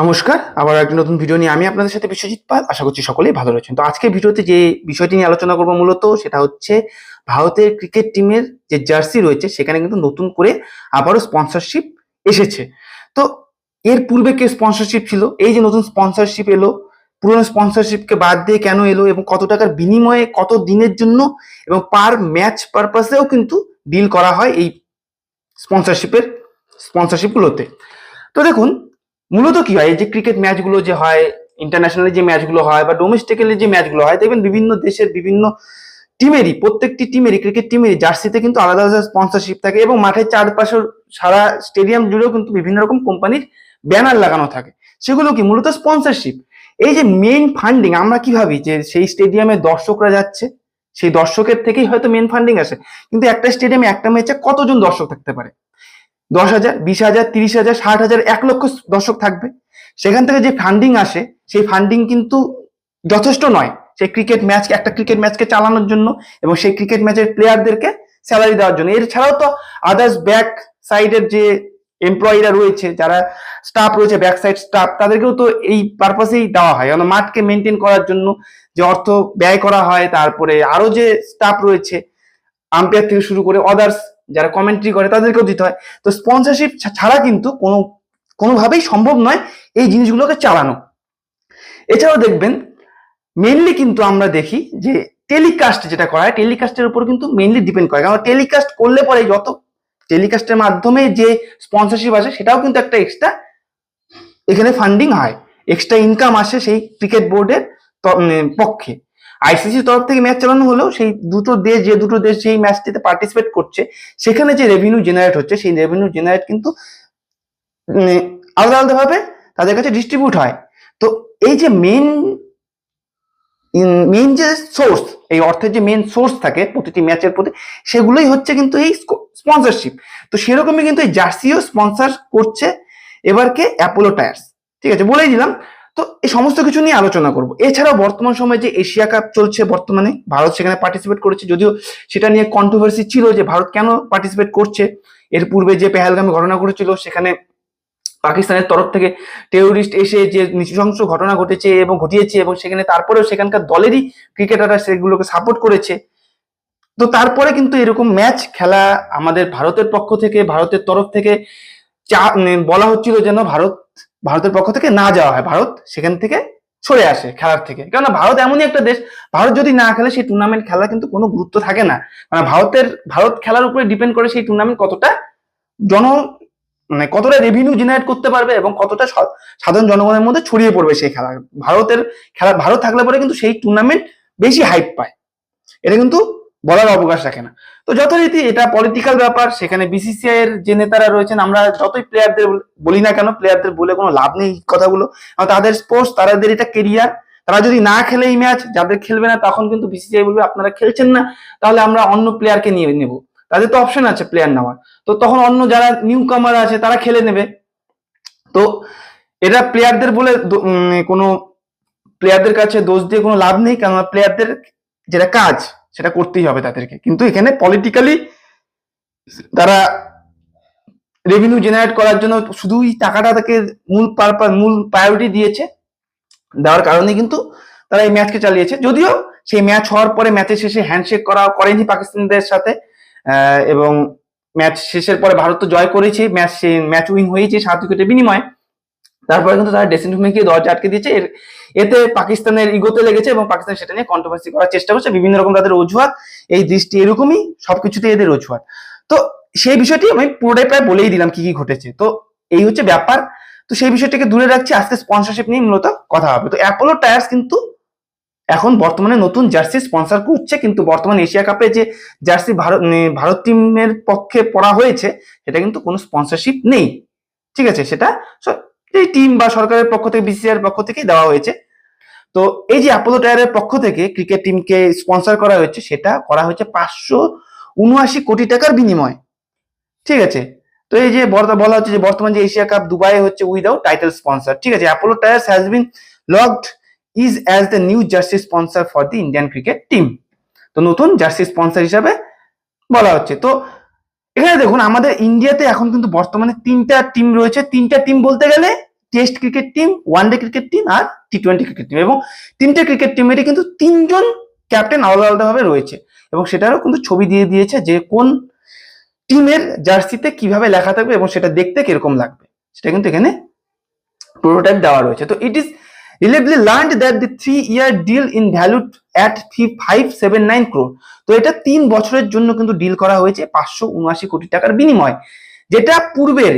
নমস্কার, আবার একটি নতুন ভিডিও নিয়ে আমি আপনাদের সাথে বিশ্বজিৎ পাল। আশা করছি সকলেই ভালো রয়েছেন। তো আজকে ভিডিওতে যে বিষয়টি নিয়ে আলোচনা করব মূলত, সেটা হচ্ছে ভারতের ক্রিকেট টিমের যে জার্সি রয়েছে, সেখানে কিন্তু নতুন করে আবারও স্পন্সরশিপ এসেছে। তো এর পূর্বে কে স্পন্সরশিপ ছিল? এই যে নতুন স্পন্সরশিপ এলো, পুরনো স্পন্সরশিপকে বাদ দিয়ে কেন এলো, এবং কত টাকার বিনিময়ে কত দিনের জন্য, এবং পার ম্যাচ পারপাসেও কিন্তু ডিল করা হয় এই স্পন্সরশিপের স্পন্সরশিপগুলোতে তো দেখুন মূলত কি হয়? এই যে ক্রিকেট ম্যাচগুলো যে হয় ইন্টারন্যাশনালি যে ম্যাচগুলো হয় বা ডোমেস্টিক্যালি যে ম্যাচগুলো হয়, দেখবেন বিভিন্ন দেশের বিভিন্ন টিমেরই প্রত্যেকটি টিমেরই ক্রিকেট টিমেরই জার্সিতে কিন্তু আলাদা আলাদা স্পন্সরশিপ থাকে এবং মাঠের চারপাশের সারা স্টেডিয়াম জুড়েও কিন্তু বিভিন্ন রকম কোম্পানির ব্যানার লাগানো থাকে। সেগুলো কি? মূলত স্পন্সরশিপ এই যে মেইন ফান্ডিং আমরা কি ভাবি যে সেই স্টেডিয়ামে দর্শকরা যাচ্ছে? সেই দর্শকের থেকেই হয়তো মেন ফান্ডিং আসে। কিন্তু একটা স্টেডিয়ামে একটা ম্যাচে কতজন দর্শক থাকতে পারে? দশ হাজার, বিশ হাজার, তিরিশ হাজার, ষাট হাজার, এক লক্ষ দর্শক থাকবে। সেখান থেকে যে ফান্ডিং আসে, সেই ফান্ডিং কিন্তু যথেষ্ট নয়। সেই ক্রিকেট ম্যাচ একটা ক্রিকেট ম্যাচকে চালানোর জন্য এবং সেই ক্রিকেট ম্যাচের প্লেয়ারদেরকে স্যালারি দেওয়ার জন্য। এছাড়াও তো আদার্স ব্যাক সাইডের যে এমপ্লয়িরা রয়েছে, যারা স্টাফ রয়েছে ব্যাক সাইড স্টাফ তাদেরকেও তো এই পারপাসেই দেওয়া হয়। মাঠকে মেনটেন করার জন্য যে অর্থ ব্যয় করা হয়, তারপরে আরও যে স্টাফ রয়েছে আম্পায়ার থেকে শুরু করে আদার্স যারা কমেন্ট্রি করে তাদেরকেও দিতে হয়। তো স্পন্সরশিপ ছাড়া কিন্তু কোনো, কোনোভাবেই সম্ভব নয় এই জিনিসগুলোকে চালানো। এছাড়াও দেখবেন মেনলি কিন্তু আমরা দেখি যে টেলিকাস্ট যেটা করা হয় টেলিকাস্টের উপর কিন্তু মেনলি ডিপেন্ড করে। কারণ টেলিকাস্ট করলে পরে যত টেলিকাস্টের মাধ্যমে যে স্পন্সরশিপ আসে, সেটাও কিন্তু একটা এক্সট্রা এখানে ফান্ডিং হয়। এক্সট্রা ইনকাম আসে সেই ক্রিকেট বোর্ডের পক্ষে। আইসিসির তরফ থেকে ম্যাচ চালানো হলেও সেই দুটো দেশ, যে দুটো দেশ সেই ম্যাচটিতে পার্টিসিপেট করছে, সেখানে যে রেভিনিউ জেনারেট হচ্ছে, সেই রেভিনিউ জেনারেট কিন্তু আলাদা আলাদাভাবে তাদের কাছে ডিস্ট্রিবিউট হয়। তো এই যে মেন মেন যে সোর্স এই অর্থের যে মেন সোর্স থাকে প্রতিটি ম্যাচের প্রতি, সেগুলোই হচ্ছে কিন্তু এই স্পন্সরশিপ তো সেরকমই কিন্তু এই জার্সিও স্পন্সর করছে এবারকে অ্যাপোলো টায়ার্স ঠিক আছে, বলেই দিলাম তো এই সমস্ত কিছু নিয়ে আলোচনা করব। এছাড়াও বর্তমান সময়ে যে এশিয়া কাপ চলছে বর্তমানে, ভারত সেখানে পার্টিসিপেট করেছে, যদিও সেটা নিয়ে কন্ট্রোভার্সি ছিল যে ভারত কেন পার্টিসিপেট করছে। এর পূর্বে যে পেহেলগামে ঘটনা ঘটেছিল, সেখানে পাকিস্তানের তরফ থেকে টেরোরিস্ট এসে যে নৃশংস ঘটনা ঘটেছে এবং ঘটিয়েছে এবং সেখানে তারপরেও সেখানকার দলেরই ক্রিকেটাররা সেগুলোকে সাপোর্ট করেছে। তো তারপরে কিন্তু এরকম ম্যাচ খেলা আমাদের ভারতের পক্ষ থেকে, ভারতের তরফ থেকে চা বলা হচ্ছিল যেন ভারত ভারতের পক্ষ থেকে না যাওয়া হয়। ভারত সেখান থেকে সরে আসে খেলার থেকে। কেননা ভারত এমনই একটা দেশ, ভারত যদি না খেলে সেই টুর্নামেন্ট খেলা কিন্তু কোনো গুরুত্ব থাকে না। মানে ভারতের, ভারত খেলার উপরে ডিপেন্ড করে সেই টুর্নামেন্ট কতটা জন মানে কতটা রেভিনিউ জেনারেট করতে পারবে এবং কতটা সাধারণ জনগণের মধ্যে ছড়িয়ে পড়বে সেই খেলা। ভারতের খেলা, ভারত থাকলে পরে কিন্তু সেই টুর্নামেন্ট বেশি হাইপ পায়। এটা কিন্তু বলার অবকাশ রাখে না। তো যথারীতি এটা পলিটিক্যাল ব্যাপার, সেখানে বিসিসিআই এর যে নেতারা রয়েছেন, আমরা যতই প্লেয়ারদের বলি না কেন প্লেয়ারদের বলে কোনো লাভ নেই কথাগুলো। তাদের স্পোর্টস তাদের এটা কেরিয়ার তারা যদি না খেলে এই ম্যাচ যাদের খেলবে না, তখন কিন্তু বিসিসিআই বলবে, আপনারা খেলছেন না, তাহলে আমরা অন্য প্লেয়ারকে নিয়ে নেব। তাদের তো অপশন আছে প্লেয়ার নেওয়ার। তো তখন অন্য যারা নিউ কামার আছে, তারা খেলে নেবে। তো এটা প্লেয়ারদের বলে কোনো প্লেয়ারদের কাছে দোষ দিয়ে কোনো লাভ নেই, কেননা প্লেয়ারদের যেটা কাজ সেটা করতেই হবে তাদেরকে। কিন্তু এখানে পলিটিক্যালি তারা রেভিনিউ জেনারেট করার জন্য শুধুই টাকাটা তাকে মূল পারপাস মূল প্রায়োরিটি দিয়েছে। দেওয়ার কারণে কিন্তু তারা এই ম্যাচকে চালিয়েছে। যদিও সেই ম্যাচ হওয়ার পরে ম্যাচের শেষে হ্যান্ডশেক করা করেনি পাকিস্তানিদের সাথে এবং ম্যাচ শেষের পরে ভারত তো জয় করেছে ম্যাচ ম্যাচ উইন হয়েছে সাত উইকেটের বিনিময়ে। তারপরে কিন্তু তারা ড্রেসিং রুমে গিয়ে দরজা আটকে দিয়েছে। এতে পাকিস্তানের ইগোতে লেগেছে এবং পাকিস্তান সেটা নিয়ে কন্ট্রোভার্সি করার চেষ্টা করছে। বিভিন্ন রকম তাদের অজুহাত, এই দৃষ্টি এরকমই সবকিছুতে এদের অজুহাত। তো সেই বিষয়টি আমি পুরোটাই প্রায় বলেই দিলাম কি কি ঘটেছে। তো এই হচ্ছে ব্যাপার। তো সেই বিষয়টাকে দূরে রাখছি আজকে স্পন্সরশিপ নিয়ে মূলত কথা হবে। তো অ্যাপোলো টায়ার্স কিন্তু এখন বর্তমানে নতুন জার্সি স্পন্সর করছে, কিন্তু বর্তমানে এশিয়া কাপে যে জার্সি ভারত ভারত টিমের পক্ষে পড়া হয়েছে, সেটা কিন্তু কোনো স্পন্সরশিপ নেই। ঠিক আছে? সেটা এই টিম বা সরকারের পক্ষ থেকে বিসিআর পক্ষ থেকেই দেওয়া হয়েছে। তো এই যে অ্যাপোলো টায়ারের পক্ষ থেকে ক্রিকেট টিমকে স্পন্সর করা হয়েছে, সেটা করা হয়েছে পাঁচশো উনআশি কোটি টাকার বিনিময়। ঠিক আছে? তো এই যে বলা হচ্ছে যে বর্তমান যে এশিয়া কাপ দুবাই হচ্ছে উইদাউট টাইটেল স্পন্সর ঠিক আছে? Apollo tyres has been logged is as the new jersey sponsor for the Indian cricket team তো নতুন জার্সি স্পন্সর হিসাবে বলা হচ্ছে। তো এখানে দেখুন, আমাদের ইন্ডিয়াতে এখন কিন্তু বর্তমানে তিনটা টিম রয়েছে। তিনটা টিম বলতে গেলে test cricket team one day cricket team আর টি টোয়েন্টি ক্রিকেট টিম এবং তিনটে ক্রিকেট টিমেরই কিন্তু তিনজন ক্যাপ্টেন আলাদা আলাদাভাবে রয়েছে। এবং সেটারও কিন্তু ছবি দিয়ে দিয়েছে যে কোন টিমের জার্সিতে কীভাবে লেখা থাকবে এবং সেটা দেখতে কীরকম লাগবে। সেটা কিন্তু এখানে প্রোটোটাইপ দেওয়া রয়েছে। তো it is reliably learn that the three year deal in value at three five seven nine crore তো এটা তিন বছরের জন্য কিন্তু ডিল করা হয়েছে পাঁচশো উনআশি কোটি টাকার বিনিময়। যেটা পূর্বের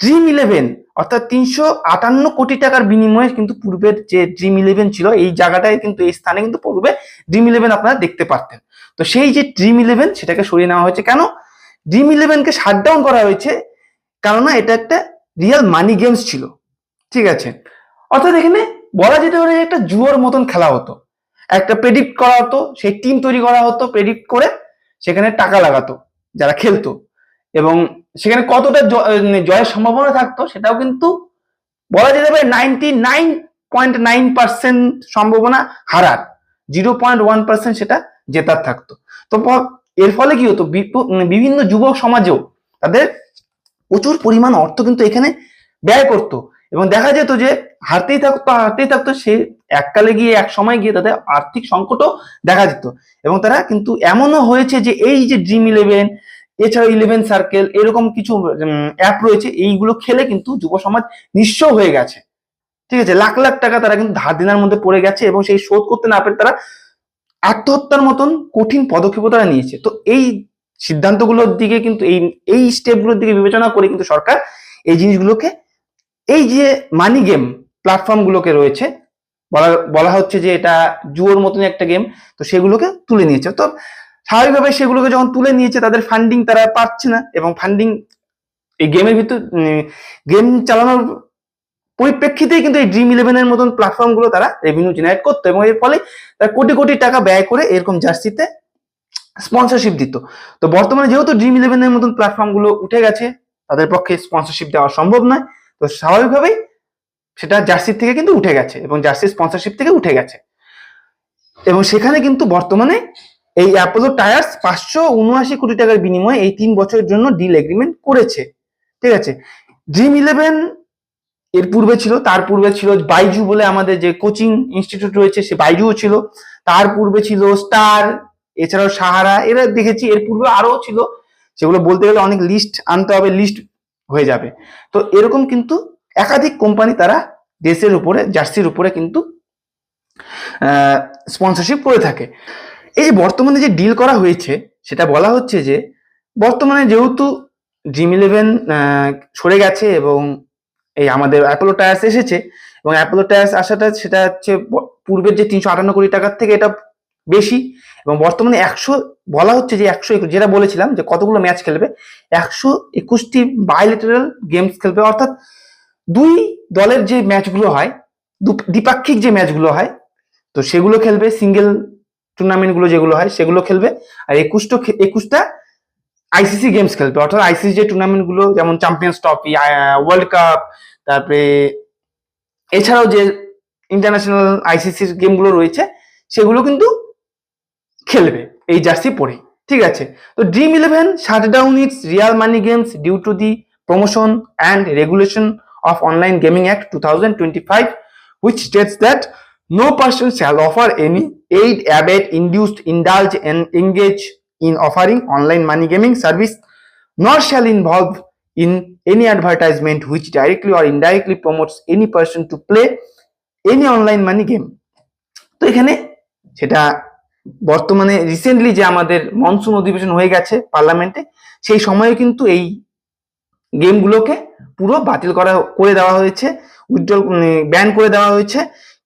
ড্রিম ইলেভেন অর্থাৎ তিনশো আটান্ন কোটি টাকার বিনিময়ে কিন্তু পূর্বের যে ড্রিম ইলেভেন ছিল, এই জায়গাটায় কিন্তু এই স্থানে কিন্তু পূর্বে ড্রিম ইলেভেন আপনারা দেখতে পারতেন। তো সেই যে ড্রিম ইলেভেন সেটাকে সরিয়ে নেওয়া হয়েছে। কেন? ড্রিম ইলেভেনকে শাটডাউন করা হয়েছে, কেননা এটা একটা রিয়েল মানি গেমস ছিল। ঠিক আছে? অর্থাৎ এখানে বলা যেতে পারে একটা জুয়োর মতন খেলা হতো। একটা প্রেডিক্ট করা হতো, সেই টিম তৈরি করা হতো প্রেডিক্ট করে সেখানে টাকা লাগাতো, যারা খেলতো। এবং সেখানে কতটা জয়ের সম্ভাবনা থাকতো সেটাও কিন্তু বলা যেতে পারে ninety nine point nine percent সম্ভাবনা হারার জিরো পয়েন্ট ওয়ান পার্সেন্ট সেটা জেতার থাকতো। তো এর ফলে কি হতো? বিপ- বিভিন্ন যুবক সমাজেও তাদের প্রচুর পরিমাণ অর্থ কিন্তু এখানে ব্যয় করতো এবং দেখা যেত যে হারতেই থাকতো হারতেই থাকতো সে এককালে গিয়ে এক সময় গিয়ে তাদের আর্থিক সংকটও দেখা যেত এবং তারা কিন্তু এমনও হয়েছে যে এই যে ড্রিম ইলেভেন এছাড়াও ইলেভেন সার্কেল এরকম কিছু অ্যাপ রয়েছে, এইগুলো খেলে কিন্তু যুব সমাজ নিঃস্ব হয়ে গেছে। ঠিক আছে? লাখ লাখ টাকা তারা কিন্তু ধার দেনার মধ্যে পড়ে গেছে এবং সেই শোধ করতে না পেরে তারা আত্মহত্যার মতন কঠিন পদক্ষেপ তারা নিয়েছে। তো এই সিদ্ধান্তগুলোর দিকে কিন্তু এই এই স্টেপগুলোর দিকে বিবেচনা করে কিন্তু সরকার এই জিনিসগুলোকে, এই যে মানি গেম প্ল্যাটফর্মগুলোকে রয়েছে, বলা বলা হচ্ছে যে এটা জুয়োর মতন একটা গেম তো সেগুলোকে তুলে নিয়েছে। তো স্বাভাবিকভাবে সেগুলোকে যখন তুলে নিয়েছে, তাদের ফান্ডিং তারা পাচ্ছে না এবং ফান্ডিং এই গেমের ভিতর গেম চালানোর পরিপ্রেক্ষিতেই কিন্তু এই ড্রিম ইলেভেনের মতন প্ল্যাটফর্মগুলো তারা রেভিনিউ জেনারেট করতো এবং এর ফলে তারা কোটি কোটি টাকা ব্যয় করে এরকম জার্সিতে স্পন্সরশিপ দিত। তো বর্তমানে যেহেতু ড্রিম ইলেভেনের মতন প্ল্যাটফর্মগুলো উঠে গেছে, তাদের পক্ষে স্পন্সরশিপ দেওয়া সম্ভব নয়, তো স্বাভাবিকভাবেই সেটা জার্সির থেকে কিন্তু উঠে গেছে এবং জার্সির স্পন্সরশিপ থেকে উঠে গেছে। এবং সেখানে কিন্তু বর্তমানে এই অ্যাপোলো টায়ার্স পাঁচশো উনআশি কোটি টাকার বিনিময়ে এই তিন বছরের জন্য ডিল এগ্রিমেন্ট করেছে। ঠিক আছে? ড্রিম ইলেভেন এর পূর্বে ছিল, তার পূর্বে ছিল বাইজু বলে আমাদের যে কোচিং ইনস্টিটিউট রয়েছে, সে বাইজুও ছিল। তার পূর্বে ছিল স্টার এছাড়াও সাহারা এরা দেখেছি, এর পূর্বে আরও ছিল। সেগুলো বলতে গেলে অনেক লিস্ট আনতে হবে লিস্ট হয়ে যাবে। তো এরকম কিন্তু একাধিক কোম্পানি তারা দেশের উপরে, জার্সির উপরে কিন্তু স্পন্সরশিপ করে থাকে। এই যে বর্তমানে যে ডিল করা হয়েছে, সেটা বলা হচ্ছে যে, বর্তমানে যেহেতু ড্রিম ইলেভেন সরে গেছে এবং এই আমাদের অ্যাপোলো টায়ার্স এসেছে, এবং অ্যাপোলো টায়ার্স আসাটা সেটা হচ্ছে পূর্বের যে তিনশো আটান্ন কোটি টাকার থেকে এটা বেশি, এবং বর্তমানে একশো, বলা হচ্ছে যে একশো একুশ, যেটা বলেছিলাম যে কতগুলো ম্যাচ খেলবে, একশো একুশটি বাইলেটারাল গেমস খেলবে, অর্থাৎ দুই দলের যে ম্যাচগুলো হয় দ্বিপাক্ষিক যে ম্যাচগুলো হয়, তো সেগুলো খেলবে সিঙ্গেল টুর্নামেন্টগুলো যেগুলো হয়, সেগুলো খেলবে। আর একুশটা একুশটা আইসিসি গেমস খেলবে। অর্থাৎ আইসিসি যে টুর্নামেন্টগুলো যেমন চ্যাম্পিয়ন্স ট্রফি ওয়ার্ল্ড কাপ তারপরে এছাড়াও যে ইন্টারন্যাশনাল আইসিসির গেমগুলো রয়েছে, সেগুলো কিন্তু খেলবে এই জার্সি পরে। ঠিক আছে? তো Dream eleven shut down it's real money games due to the promotion and regulation of online gaming act two thousand twenty five which states that no person shall offer any aid, abet, induced, indulge, and engage in offering online money gaming service, nor shall involve in any advertisement which directly or indirectly promotes any person to play any online money game. তো এখানে সেটা বর্তমানে recently যে আমাদের monsoon অধিবেশন হয়ে গেছে পার্লামেন্টে সেই সময়ে কিন্তু এই গেমগুলোকে পুরো বাতিল করা করে দেওয়া হয়েছে উইথড্রল ব্যান করে দেওয়া হয়েছে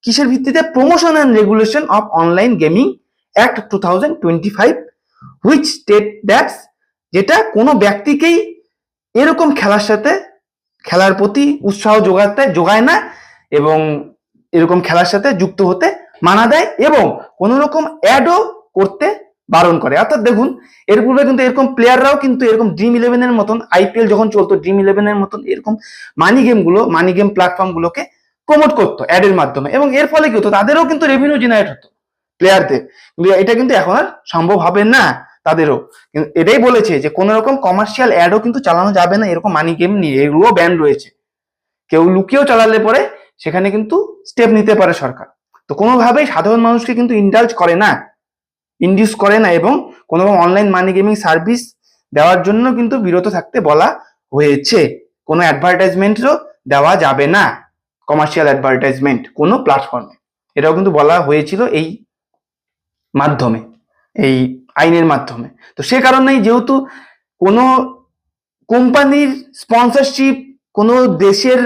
কিসের ভিত্তিতে promotion and regulation of online gaming act two thousand twenty five which state that's যেটা কোনো ব্যক্তিকেই এরকম খেলার সাথে, খেলার প্রতি উৎসাহ যোগাতে, যোগায় না এবং এরকম খেলার সাথে যুক্ত হতে মানা দেয় এবং কোনো রকম অ্যাডও করতে বারণ করে। অর্থাৎ দেখুন, এর পূর্বে কিন্তু এরকম প্লেয়াররাও কিন্তু এরকম ড্রিম ইলেভেনের মতন আইপিএল যখন চলতো ড্রিম ইলেভেনের মতন এরকম মানি গেমগুলো মানি গেম প্ল্যাটফর্মগুলোকে প্রমোট করতো অ্যাডের মাধ্যমে এবং এর ফলে কি হতো? তাদেরও কিন্তু রেভিনিউ জেনারেট হতো প্লেয়ারদের কিন্তু এটা কিন্তু এখন আর সম্ভব হবে না তাদেরও। এটাই বলেছে যে কোনো রকম কমার্শিয়াল অ্যাডও কিন্তু চালানো যাবে না, এরকম মানি গেম নিয়ে এগুলো ব্যান রয়েছে। কেউ লুকিয়েও চালালে পরে সেখানে কিন্তু স্টেপ নিতে পারে সরকার। তো কোনোভাবেই সাধারণ মানুষকে কিন্তু ইন্ডালজ করে না ইন্ডিউস করে না এবং কোনো রকম অনলাইন মানি গেমিং সার্ভিস দেওয়ার জন্য কিন্তু বিরত থাকতে বলা হয়েছে। কোনো অ্যাডভার্টাইজমেন্টও দেওয়া যাবে না। কমার্শিয়াল অ্যাডভার্টাইজমেন্ট কোনো প্ল্যাটফর্মে এটাও কিন্তু বলা হয়েছিল এই মাধ্যমে, এই আইনের মাধ্যমে। তো সে কারণেই যেহেতু কোনো কোম্পানির স্পন্সরশিপ কোনো দেশের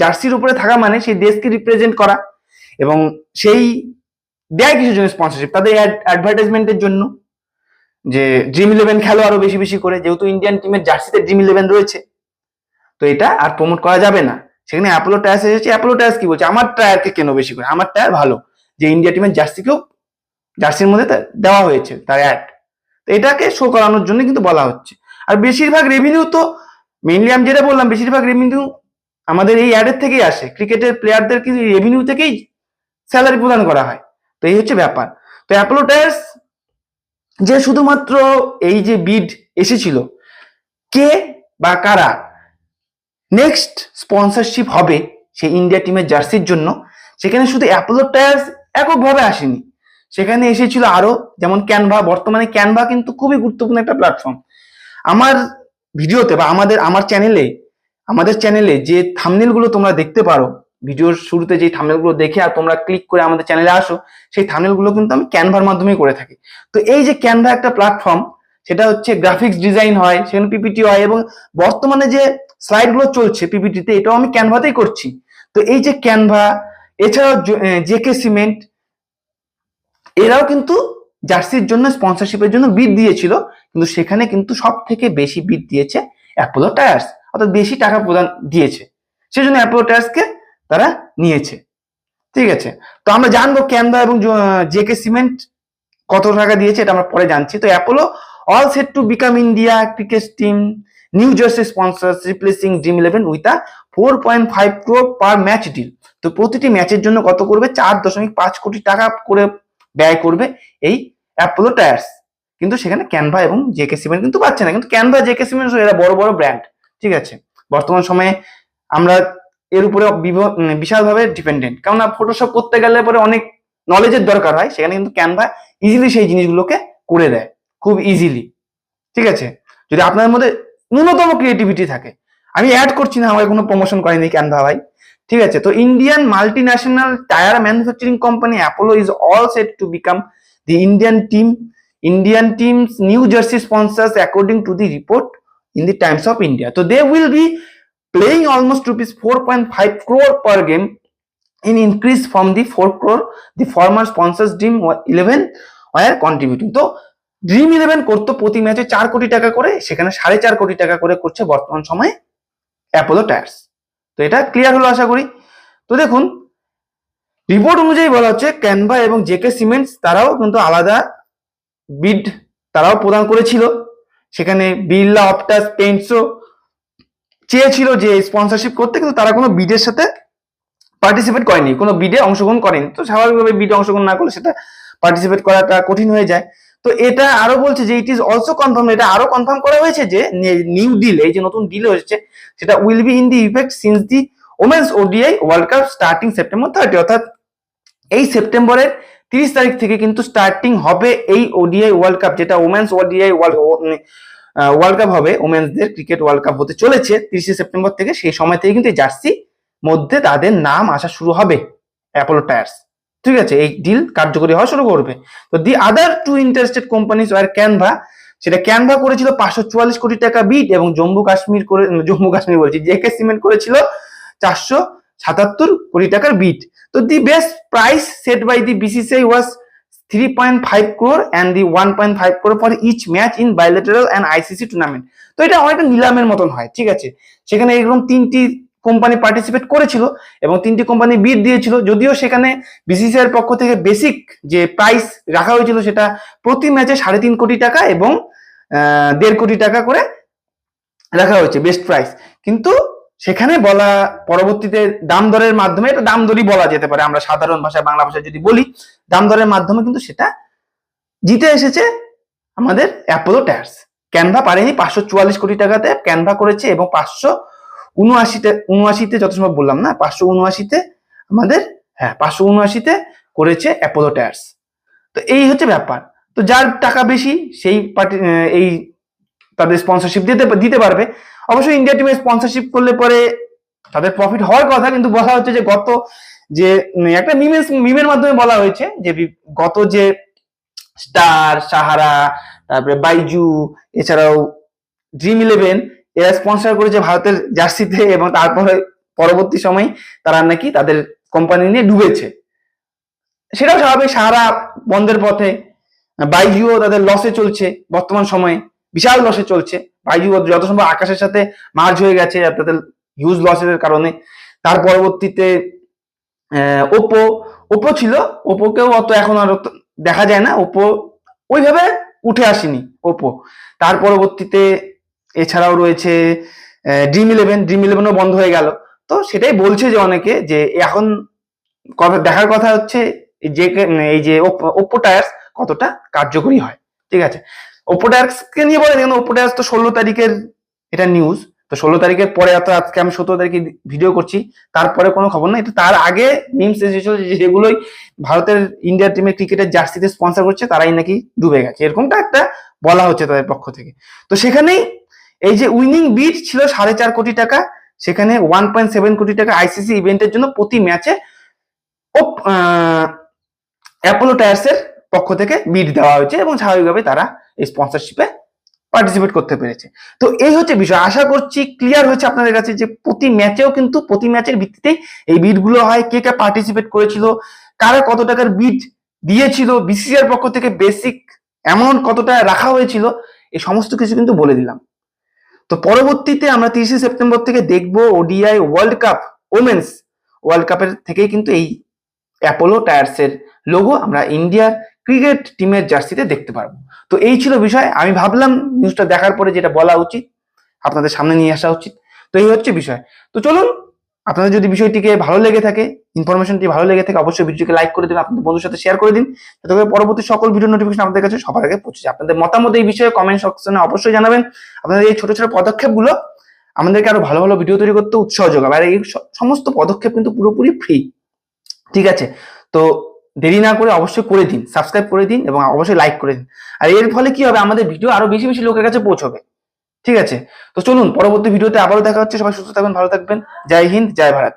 জার্সির উপরে থাকা মানে সেই দেশকে রিপ্রেজেন্ট করা এবং সেই দেয় কিছু জন্য স্পন্সরশিপ তাদের অ্যাডভার্টাইজমেন্টের জন্য। যে ড্রিম ইলেভেন খেলো আরও বেশি বেশি করে, যেহেতু ইন্ডিয়ান টিমের জার্সিতে ড্রিম ইলেভেন রয়েছে। তো এটা আর প্রমোট করা যাবে না। সেখানে অ্যাপোলো টায়ার্স এসেছে। অ্যাপোলো টায়ার্স কি বলছে? আমার টায়ারকে কেন বেশি করে? আমার টায়ার ভালো। যে ইন্ডিয়া টিমের জার্সিকেও জার্সির মধ্যে দেওয়া হয়েছে, তার অ্যাড তো এটাকে শো করানোর জন্য কিন্তু বলা হচ্ছে। আর বেশিরভাগ রেভিনিউ তো মেইনলি আমি যেটা বললাম, বেশিরভাগ রেভিনিউ আমাদের এই অ্যাডের থেকেই আসে। ক্রিকেটের প্লেয়ারদের কিন্তু রেভিনিউ থেকেই স্যালারি প্রদান করা হয়। তো এই হচ্ছে ব্যাপার। তো অ্যাপোলো টায়ার্স যে শুধুমাত্র এই যে বিড এসেছিল, কে বা কারা নেক্সট স্পন্সরশিপ হবে সেই ইন্ডিয়া টিমের জার্সির জন্য। সেখানে শুধু অ্যাপোলো টায়ার্স এককভাবে আসেনি। সেখানে এসেছিল আরও, যেমন ক্যানভা বর্তমানে ক্যানভা কিন্তু খুবই গুরুত্বপূর্ণ একটা প্ল্যাটফর্ম আমার ভিডিওতে বা আমাদের, আমার চ্যানেলে আমাদের চ্যানেলে যে থামনেলগুলো তোমরা দেখতে পারো, ভিডিওর শুরুতে যে থামনেলগুলো দেখে আর তোমরা ক্লিক করে আমাদের চ্যানেলে আসো, সেই থামনেলগুলো কিন্তু আমি ক্যানভার মাধ্যমে করে থাকি। তো এই যে ক্যানভা একটা প্ল্যাটফর্ম সেটা হচ্ছে গ্রাফিক্স ডিজাইন হয়, সেখানে পিপিটি হয় এবং বর্তমানে যে স্লাইডগুলো চলছে পিপিটিতে এটাও আমি ক্যানভাতেই করছি। তো এই যে ক্যানভা এছাড়াও জেকে সিমেন্ট এরাও কিন্তু জার্সির জন্য স্পন্সরশিপের জন্য বিড দিয়েছিল, কিন্তু সেখানে কিন্তু সব থেকে বেশি বিড দিয়েছে অ্যাপোলো টায়ার্স অর্থাৎ বেশি টাকা প্রদান দিয়েছে। সেই জন্য অ্যাপোলো টায়ার্সকে তারা নিয়েছে। ঠিক আছে? তো আমরা জানব ক্যানভা এবং জেকে সিমেন্ট কত টাকা দিয়েছে, এটা আমরা পরে জানছি। তো Apollo all set to become India cricket team sponsors replacing Dream eleven with a four point five crore per match deal তো প্রতিটি ম্যাচের জন্য কত করবে? চার দশমিক পাঁচ কোটি টাকা করে ব্যয় করবে এই অ্যাপোলো টায়ার্স কিন্তু সেখানে ক্যানভা এবং জেকে সিমেন্ট কিন্তু পাচ্ছে না। কিন্তু ক্যানভা জেকে সিমেন্ট এরা বড় বড় ব্র্যান্ড ঠিক আছে? বর্তমান সময়ে আমরা এর উপরে বিশালভাবে ডিপেন্ডেন্ট কেননা ফটোশপ করতে গেলে পরে অনেক নলেজের দরকার হয়। সেখানে কিন্তু ক্যানভা ইজিলি সেই জিনিসগুলোকে করে দেয়। খুব ইজিলি ঠিক আছে? যদি আপনার মধ্যে ন্যূনতম ক্রিয়েটিভিটি থাকে আমি অ্যাড করছি না, আমাকে কোনো প্রমোশন করেনি ক্যানভা ভাই ঠিক আছে, তো Indian multi national tyre manufacturing company Apollo is all set to become the Indian team Indian team's new jersey sponsors according to the report in the times of India. So they will be playing almost rupees 4.5 crore per game in increase from the 4 crore the former sponsors Dream 11 were contributing. তো dream eleven করতো প্রতি ম্যাচে চার কোটি টাকা করে, সেখানে সাড়ে চার কোটি টাকা করে করছে বর্তমান সময়ে অ্যাপোলো টায়ার্স তো এটা ক্লিয়ার হলো আশা করি। তো দেখুন রিপোর্ট অনুযায়ী বলা হচ্ছে ক্যানভা এবং জেকে সিমেন্টস তারাও কিন্তু আলাদা বিড তারাও প্রদান করেছিল। সেখানে বিড়লা অপটাস পেন্টসও চেয়েছিল যে স্পন্সরশিপ করতে, কিন্তু তারা কোনো বিডের সাথে পার্টিসিপেট করেনি। কোনো বিডে অংশগ্রহণ করেনি। তো স্বাভাবিকভাবে বিডে অংশগ্রহণ না করলে সেটা পার্টিসিপেট করাটা কঠিন হয়ে যায়। তো এটা আরও বলছে যে ইট ইজ অলসো কনফার্ম এটা আরও কনফার্ম করা হয়েছে যে নিউ ডিল এই যে নতুন ডিল হয়েছে, সেটা will be in the effect since the women's ODI world cup starting September thirty অর্থাৎ এই সেপ্টেম্বরের তিরিশ তারিখ থেকে কিন্তু স্টার্টিং হবে এই ওডিআই ওয়ার্ল্ড কাপ যেটা ওমেন্স ওডিআই ওয়ার্ল্ড কাপ হবে ওমেন্সদের ক্রিকেট ওয়ার্ল্ড কাপ হতে চলেছে তিরিশে সেপ্টেম্বর থেকে, সেই সময় থেকে কিন্তু জার্সি মধ্যে তাদের নাম আসা শুরু হবে অ্যাপোলো টায়ার্স ঠিক আছে, এই ডিল কার্যকরী হওয়া শুরু করবে। তো the other two interested companies R Canva সেটা ক্যানভা করেছিল পাঁচশো চুয়াল্লিশ কোটি টাকা বিট এবং জম্মু কাশ্মীর করে জম্মু কাশ্মীর বলছি জেকে সিমেন্ট করেছিল চারশো সাতাত্তর কোটি টাকার bid to the best price set by the BCCI was three point five crore and the one point five crore for each match in bilateral and ICC tournament তো এটা অনেকটা নিলামের মতন হয়, ঠিক আছে? সেখানে এরকম তিনটি কোম্পানি পার্টিসিপেট করেছিল এবং তিনটি কোম্পানি বিড দিয়েছিল। যদিও সেখানে বিসিসিআই এর পক্ষ থেকে বেসিক যে প্রাইস রাখা হয়েছিল সেটা প্রতি ম্যাচে সাড়ে তিন কোটি টাকা এবং দেড় কোটি টাকা করে রাখা হয়েছে বেস্ট প্রাইস কিন্তু সেখানে বলা, পরবর্তীতে দাম দরের মাধ্যমে, এটা দাম দরই বলা যেতে পারে, আমরা সাধারণ ভাষায়, বাংলা ভাষায় যদি বলি, দাম দরের মাধ্যমে কিন্তু সেটা জিতে এসেছে আমাদের অ্যাপোলো টায়ার্স ক্যানভা পারেনি, পাঁচশো চুয়াল্লিশ কোটি টাকাতে ক্যানভা করেছে এবং পাঁচশো উনআশিতে উনআশিতে যত সম্ভব বললাম না, পাঁচশো উনআশিতে আমাদের হ্যাঁ পাঁচশো উনআশিতে করেছে অ্যাপোলো টায়ার্স তো এই হচ্ছে ব্যাপার। তো যার টাকা বেশি, সেই পার্টি এই তাদের স্পন্সরশিপ দিতে দিতে পারবে। অবশ্যই ইন্ডিয়া টিমে স্পন্সরশিপ করলে পরে তাদের প্রফিট হওয়ার কথা, কিন্তু বলা হচ্ছে যে গত যে একটা মিমের মিমের মাধ্যমে বলা হয়েছে যে গত যে স্টার সাহারা তারপরে বাইজু এছাড়াও ড্রিম ইলেভেন এরা স্পন্সর করেছে ভারতের জার্সিতে এবং তারপরে পরবর্তী সময় তারা নাকি তাদের কোম্পানি নিয়ে ডুবেছে। সেটাও স্বাভাবিক, সারা বন্ধের পথে বাইজিও তাদের লসে চলছে। বর্তমান সময়ে বিশাল লসে চলছে। বাইজিও যত সম্ভব আকাশের সাথে মার্জ হয়ে গেছে তাদের হিউজ লসের কারণে। তার পরবর্তীতে ওপো ওপো ছিল। ওপোকেও অত এখন আর দেখা যায় না। ওপো ওইভাবে উঠে আসেনি ওপো তার পরবর্তীতে এছাড়াও রয়েছে ড্রিম ইলেভেন ড্রিম ইলেভেনও বন্ধ হয়ে গেল। তো সেটাই বলছে যে অনেকে যে এখন দেখার কথা হচ্ছে যে, এই যে ওপো টায়ার্স কতটা কার্যকরী হয়। ঠিক আছে? ওপো টায়ার্সকে নিয়ে বলে দেখুন ওপো টায়ার্স তো ষোলো তারিখের এটা নিউজ তো ষোলো তারিখের পরে এত আজকে আমি সতেরো তারিখে ভিডিও করছি, তারপরে কোনো খবর নাই। তার আগে মিমস যেগুলোই ভারতের ইন্ডিয়া টিমের ক্রিকেটের জার্সিতে স্পন্সর করছে, তারাই নাকি ডুবে গেছে। এরকমটা একটা বলা হচ্ছে তাদের পক্ষ থেকে। তো সেখানেই এই যে উইনিং বিট ছিল সাড়ে চার কোটি টাকা, সেখানে ওয়ান পয়েন্ট সেভেন কোটি টাকা আইসিসি ইভেন্টের জন্য প্রতি ম্যাচে অ্যাপোলো টায়ার্সের পক্ষ থেকে বিট দেওয়া হয়েছে এবং স্বাভাবিকভাবে তারা এই স্পন্সরশিপে পার্টিসিপেট করতে পেরেছে। তো এই হচ্ছে বিষয়। আশা করছি ক্লিয়ার হয়েছে আপনাদের কাছে যে প্রতি ম্যাচেও কিন্তু প্রতি ম্যাচের ভিত্তিতেই এই বিটগুলো হয়, কে কে পার্টিসিপেট করেছিল, কারা কত টাকার বিট দিয়েছিল বিসিসিআর পক্ষ থেকে বেসিক অ্যামাউন্ট কতটা রাখা হয়েছিল, এই সমস্ত কিছু কিন্তু বলে দিলাম। তো পরবর্তীতে আমরা তিরিশে সেপ্টেম্বর থেকে দেখব ODI World Cup women's World কাপের থেকেই কিন্তু এই অ্যাপোলো টায়ার্সের লোগো আমরা ইন্ডিয়ার ক্রিকেট টিমের জার্সিতে দেখতে পারব। তো এই ছিল বিষয়। আমি ভাবলাম নিউজটা দেখার পরে যেটা বলা উচিত, আপনাদের সামনে নিয়ে আসা উচিত। তো এই হচ্ছে বিষয়। তো চলুন আপনাদের যদি বিষয়টিকে ভালো লেগে থাকে ইনফরমেশনটি ভালো লেগে থাকে, অবশ্যই ভিডিওকে লাইক করে দিন, আপনাদের বন্ধুর সাথে শেয়ার করে দিন, যাতে করে পরবর্তী সকল ভিডিও নোটিফিকেশন আপনাদের কাছে সবার আগে পৌঁছে যায়। আপনাদের মতামত এই বিষয়ে কমেন্ট সেকশনে অবশ্যই জানাবেন। আপনাদের এই ছোট ছোট পদক্ষেপগুলো আমাদেরকে আরও ভালো ভালো ভিডিও তৈরি করতে উৎসাহ যোগাবে। আর এই সমস্ত পদক্ষেপ কিন্তু পুরোপুরি ফ্রি ঠিক আছে? তো দেরি না করে অবশ্যই করে দিন সাবস্ক্রাইব করে দিন এবং অবশ্যই লাইক করে দিন। আর এর ফলে কি হবে? আমাদের ভিডিও আরও বেশি বেশি লোকের কাছে পৌঁছবে। ঠিক আছে? তো চলুন, পরবর্তী ভিডিওতে আবারও দেখা হচ্ছে। সবাই সুস্থ থাকবেন, ভালো থাকবেন। জয় হিন্দ, জয় ভারত।